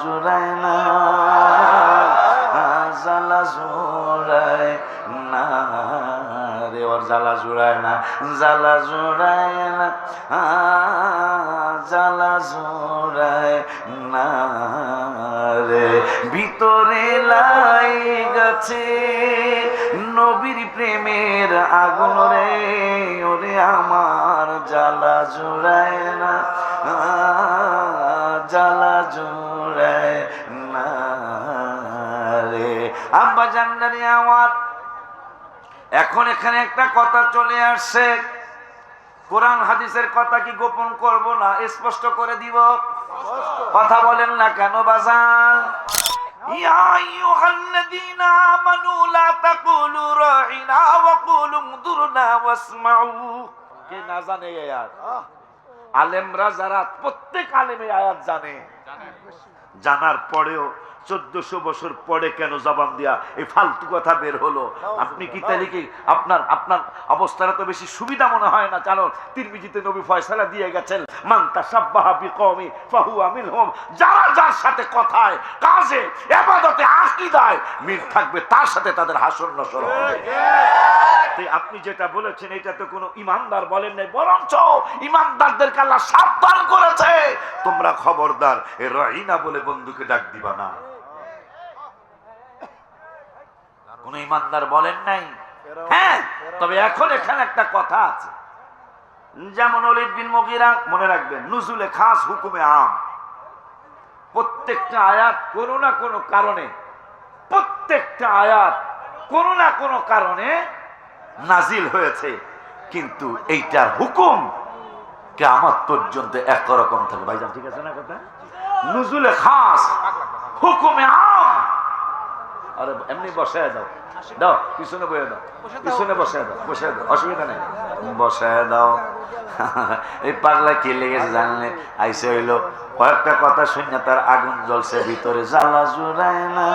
জুড়ায় না জ্বালা জুড়ায় না রে, ওর জ্বালা জুড়ায় না, জ্বালা জুড়ায় না জ্বালা জুড়ায় না রে। ভিতরে লাই গেছে নবীর প্রেমের আগুন রে, ওরে আমার জ্বালা জুড়ায় না জ্বালা জুড়ায় আব্বা জান্নারি আমার। এখন এখানে একটা কথা চলে আসছে। কোরআন হাদিসের কথা কি গোপন করব না? স্পষ্ট করে দিব? কথা বলেন না কেন বাজান কে না জানে আলেমরা যারা প্রত্যেক আলেমে আয়াত জানে, জানার পরেও চোদ্দশো বছর পরে কেন জবান দিয়া এই ফালতু কথা বের হলো? আপনি কি তাহলে কি আপনার আপনার অবস্থাটা তো বেশি সুবিধা মনে হয় না? কারণ তিরমিজিতে নবী ফয়সালা দিয়ে গেছেন মান্তা সাব্বাহা বিকওমি ফাহুয়া মিনহুম। যারা যার সাথে কথায়, কাজে, এবাদতে, আকীদায় মিল থাকবে, তার সাথে তাদের হাসর নসর হবে আপনি যেটা বলেছেন, এটা তো কোনো ইমানদার বলেন নাই, বরঞ্চ ইমানদারদেরকে আল্লাহ সাবধান করেছে। তোমরা খবরদার, এ রহিনা বলে বন্ধুকে ডাক দিবা না। কোন ইমানদার বলেন নাই? হ্যাঁ তবে এখন এখানে একটা কথা আছে। যেমন অলিদ বিন মগিরা, মনে রাখবেন, নুজুলে খাস হুকুমে আম। প্রত্যেকটা আয়াত কোনো না কোনো কারণে, প্রত্যেকটা আয়াত কোনো না কোনো কারণে নাজিল হয়েছে। কিন্তু এইটার হুকুম কেমন পর্যন্ত একরকম থাকে ভাইজান, ঠিক আছে না কথা? নুজুলে খাস, হুকুমে আম। আরে, এমনি বসে দাও। দাও, পিছনে বসে দাও। পিছনে বসে দাও বসে দাও। অসুবিধা নেই। বসে দাও। এই পাগলা কি লেগেছে জানলে আইসে হইল, কয়েকটা কথা শুনে তার আগুন জ্বলছে, ভিতরে জ্বালা জুড়ায় না।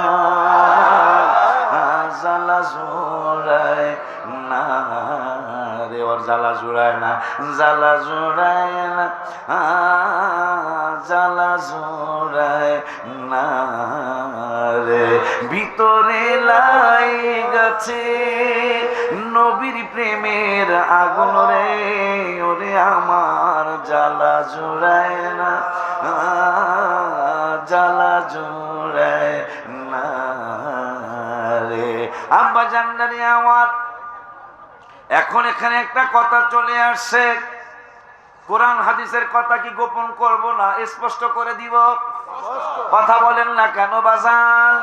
রে ওর জ্বালা জুড়ায় না, জ্বালা জুড়ায় না, জ্বালা জুড়ায় না রে। ভিতরে লাই গেছে নবীর প্রেমের আগুন রে, ওরে আমার জ্বালা জুড়ায় না, জ্বালা জুড়ায় না রে। আব্বা জান্নারি আমার এখন এখানে একটা কথা চলে আসছে। কোরআন, হাদিসের কথা কি গোপন করব না? স্পষ্ট করে দিব? কথা বলেন না কেন, বাজান?